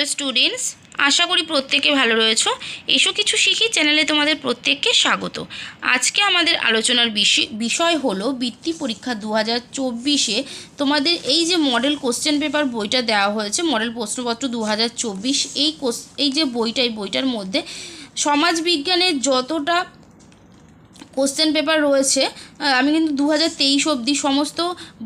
Hello students আশা করি প্রত্যেকে ভালো রয়েছো। এসো কিছু শিখি চ্যানেলে তোমাদের প্রত্যেককে স্বাগত। আজকে আমাদের আলোচনার বিষয় বিষয় হলো বৃত্তি পরীক্ষা দু হাজার চব্বিশে তোমাদের এই যে মডেল কোশ্চেন পেপার বইটা দেওয়া হয়েছে মডেল প্রশ্নপত্র দু হাজার চব্বিশ, এই কোস, এই যে বইটা, এই বইটার মধ্যে সমাজ বিজ্ঞানের যতটা কোশ্চেন পেপার রয়েছে আমি কিন্তু দু হাজার তেইশ অবধি সমস্ত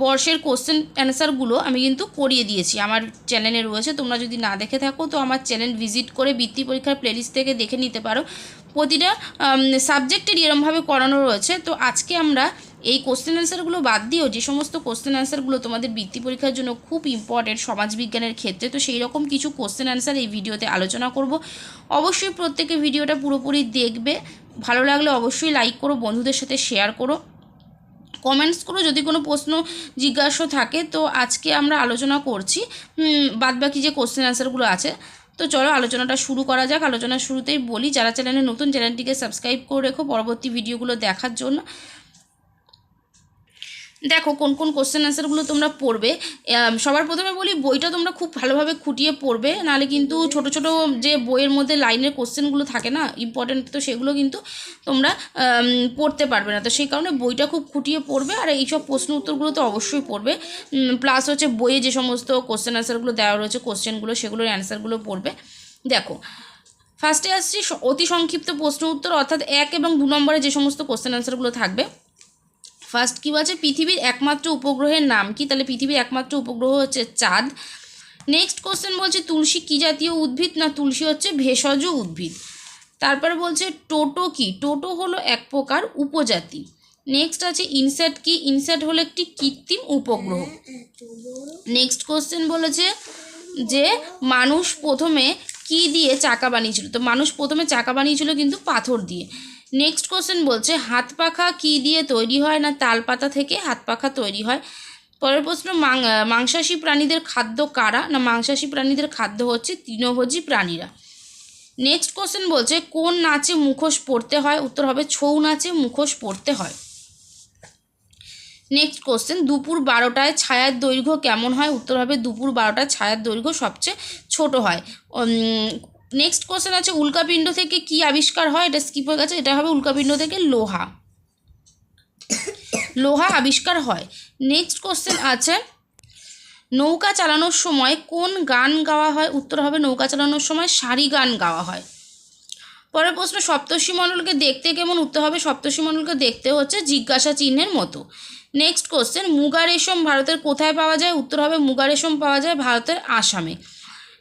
বর্ষের কোশ্চেন অ্যান্সারগুলো আমি কিন্তু করিয়ে দিয়েছি। আমার চ্যানেলে রয়েছে, তোমরা যদি না দেখে থাকো তো আমার চ্যানেল ভিজিট করে বৃত্তি পরীক্ষার প্লেলিস্ট থেকে দেখে নিতে পারো। প্রতিটা সাবজেক্টের এরমভাবে করানো রয়েছে। তো আজকে আমরা এই কোশ্চেন অ্যান্সারগুলো বাদ দিয়েও যে সমস্ত কোশ্চেন অ্যান্সারগুলো তোমাদের বৃত্তি পরীক্ষার জন্য খুব ইম্পর্টেন্ট সমাজবিজ্ঞানের ক্ষেত্রে, তো সেই রকম কিছু কোশ্চেন অ্যান্সার এই ভিডিওতে আলোচনা করব। অবশ্যই প্রত্যেকে ভিডিওটা পুরোপুরি দেখবে। ভালো লাগলে অবশ্যই লাইক করো, বন্ধুদের সাথে শেয়ার করো। কমেন্টস করো, যদি কোনো প্রশ্ন, জিজ্ঞাসা থাকে, তো আজকে আমরা আলোচনা করছি। বাদবাকি যে কোশ্চেন অ্যান্সারগুলো আছে, তো চলো আলোচনাটা শুরু করা যাক। আলোচনা শুরুতেই বলি, যারা চ্যানেলে নতুন চ্যানেলটিকে সাবস্ক্রাইব করে রেখো পরবর্তী ভিডিওগুলো দেখার জন্য। দেখো কোন কোন কোশ্চেন অ্যান্সারগুলো তোমরা পড়বে। সবার প্রথমে বলি, বইটা তোমরা খুব ভালোভাবে খুঁটিয়ে পড়বে, নাহলে কিন্তু ছোট ছোট যে বইয়ের মধ্যে লাইনের কোশ্চেনগুলো থাকে না ইম্পর্টেন্ট তো সেগুলো কিন্তু তোমরা পড়তে পারবে না। তো সেই কারণে বইটা খুব খুঁটিয়ে পড়বে, আর এইসব প্রশ্ন উত্তরগুলো তো অবশ্যই পড়বে। প্লাস হচ্ছে বইয়ে যে সমস্ত কোশ্চেন অ্যান্সারগুলো দেওয়া রয়েছে কোশ্চেনগুলো সেগুলোর অ্যান্সারগুলো পড়বে। দেখো ফার্স্টে আসছি, অতি সংক্ষিপ্ত প্রশ্ন উত্তর, অর্থাৎ এক এবং দু নম্বরে যে সমস্ত কোশ্চেন অ্যান্সারগুলো থাকবে। ফার্স্ট কী বলছে? পৃথিবীর একমাত্র উপগ্রহের নাম কি? তাহলে পৃথিবীর একমাত্র উপগ্রহ হচ্ছে চাঁদ। নেক্সট কোশ্চেন বলছে, তুলসী কী জাতীয় উদ্ভিদ না তুলসী হচ্ছে ভেষজ উদ্ভিদ? তারপরে বলছে, টোটো কি? টোটো হলো এক প্রকার উপজাতি। নেক্সট আছে ইনস্যাট কি? ইনস্যাট হলো একটি কৃত্রিম উপগ্রহ। নেক্সট কোশ্চেন বলেছে যে, মানুষ প্রথমে কি দিয়ে চাকা বানিয়েছিল? তো মানুষ প্রথমে চাকা বানিয়েছিল কিন্তু পাথর দিয়ে। নেক্সট কোশ্চেন বলছে, হাত পাখা কী দিয়ে তৈরি হয় না তাল পাতা থেকে হাত পাখা তৈরি হয়? পরের প্রশ্ন মাংসাশী প্রাণীদের খাদ্য কারা? না, মাংসাশী প্রাণীদের খাদ্য হচ্ছে তৃণভোজী প্রাণীরা। নেক্সট কোশ্চেন বলছে, কোন নাচে মুখোশ পড়তে হয়? উত্তর হবে, ছৌ নাচে মুখোশ পড়তে হয়। নেক্সট কোশ্চেন দুপুর বারোটায় ছায়ার দৈর্ঘ্য কেমন হয়? উত্তর হবে, দুপুর বারোটায় ছায়ার দৈর্ঘ্য সবচেয়ে ছোট হয়। নেক্সট কোশ্চেন আছে, উল্কাপিণ্ড থেকে কি আবিষ্কার হয়? এটা স্কিপ হয়ে গেছে, এটা হবে উল্কাপিণ্ড থেকে লোহা। লোহা আবিষ্কার হয়। নেক্সট কোশ্চেন আছে, নৌকা চালানোর সময় কোন গান গাওয়া হয়? উত্তর হবে, নৌকা চালানোর সময় সারি গান গাওয়া হয়। পরের প্রশ্ন, সপ্তর্ষি মণ্ডলকে দেখতে কেমন? উত্তর হবে, সপ্তর্ষি মণ্ডলকে দেখতে হচ্ছে জিজ্ঞাসা চিহ্নের মতো। নেক্সট কোশ্চেন মুগা রেশম ভারতের কোথায় পাওয়া যায়? উত্তর হবে, মুগা রেশম পাওয়া যায় ভারতের আসামে।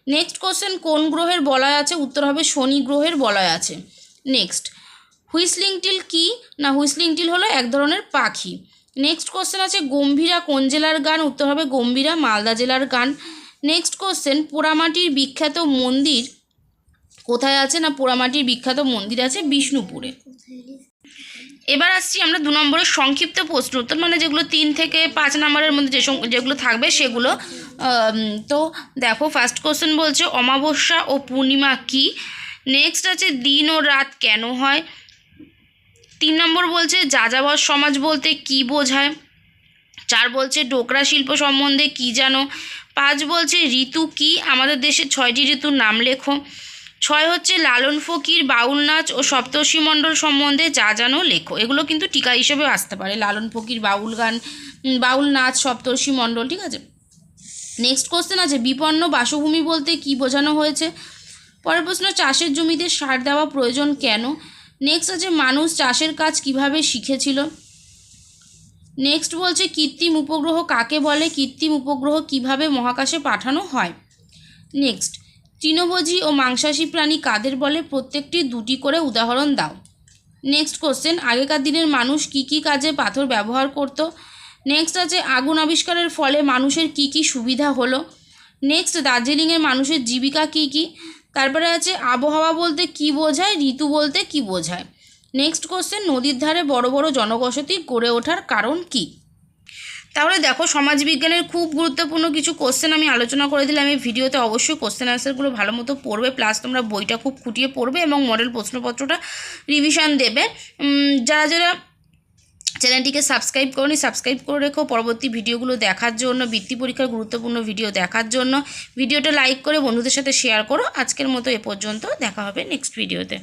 নেক্সট কোশ্চেন কোন গ্রহের বলয় আছে? উত্তর হবে শনি গ্রহের বলয় আছে। নেক্সট হুইসলিং টিল কি? না হুইসলিং টিল হলো এক ধরনের পাখি। নেক্সট কোশ্চেন আছে, গম্ভীরা কোন জেলার গান? উত্তর হবে গম্ভীরা মালদা জেলার গান। নেক্সট কোশ্চেন পোড়ামাটির বিখ্যাত মন্দির কোথায় আছে? না, পোড়ামাটির বিখ্যাত মন্দির আছে বিষ্ণুপুরে। এবার আসছি আমরা দু নম্বরের সংক্ষিপ্ত প্রশ্ন উত্তর মানে যেগুলো তিন থেকে পাঁচ নম্বরের মধ্যে যে যেগুলো থাকবে সেগুলো তো দেখো ফার্স্ট কোশ্চেন বলছে, অমাবস্যা ও পূর্ণিমা কি? নেক্সট আছে, দিন ও রাত কেন হয়? তিন নম্বর বলছে, যাযাবর সমাজ বলতে কি বোঝায়? চার বলছে, ডোকরা শিল্প সম্বন্ধে কি জানো? পাঁচ বলছে, ঋতু কি? আমাদের দেশে ছয়টি ঋতুর নাম লেখো। ছয় হচ্ছে লালন ফকির, বাউল নাচ ও সপ্তর্ষি মণ্ডল সম্বন্ধে যা জানো লেখো। এগুলো কিন্তু টিকা হিসেবেও আসতে পারে। লালন ফকির, বাউল গান বাউল নাচ, সপ্তর্ষি মণ্ডল, ঠিক আছে? নেক্সট কোশ্চেন আছে, বিপন্ন বাসভূমি বলতে কি বোঝানো হয়েছে? পরের প্রশ্ন, চাষের জমিতে সার দেওয়া প্রয়োজন কেন? নেক্সট আছে, মানুষ চাষের কাজ কীভাবে শিখেছিল? নেক্সট বলছে, কৃত্রিম উপগ্রহ কাকে বলে? কৃত্রিম উপগ্রহ কীভাবে মহাকাশে পাঠানো হয়? নেক্সট তৃণভোজী ও মাংসাশী প্রাণী কাদের বলে প্রত্যেকটি দুটি করে উদাহরণ দাও। নেক্সট কোশ্চেন আগেকার দিনের মানুষ কি কি কাজে পাথর ব্যবহার করত? নেক্সট আছে, আগুন আবিষ্কারের ফলে মানুষের কি কি সুবিধা হলো? নেক্সট দার্জিলিংয়ের মানুষের জীবিকা কি কি? তারপরে আছে, আবহাওয়া বলতে কি বোঝায়, ঋতু বলতে কি বোঝায়? নেক্সট কোশ্চেন নদীর ধারে বড় বড় জনবসতি গড়ে ওঠার কারণ কী? তাহলে দেখো সমাজবিজ্ঞানের খুব গুরুত্বপূর্ণ কিছু কোশ্চেন আমি আলোচনা করে দিলাম। এই ভিডিওতে অবশ্যই কোশ্চেন অ্যান্সারগুলো ভালো মতো পড়বে প্লাস তোমরা বইটা খুব খুঁটিয়ে পড়বে এবং মডেল প্রশ্নপত্রটা রিভিশন দেবে। যারা যারা চ্যানেলটিকে সাবস্ক্রাইব করনি সাবস্ক্রাইব করে রেখো। পরবর্তী ভিডিওগুলো দেখার জন্য, বৃত্তি পরীক্ষার গুরুত্বপূর্ণ ভিডিও দেখার জন্য ভিডিওটা লাইক করে বন্ধুদের সাথে শেয়ার করো। আজকের মতো এ পর্যন্ত, দেখা হবে নেক্সট ভিডিওতে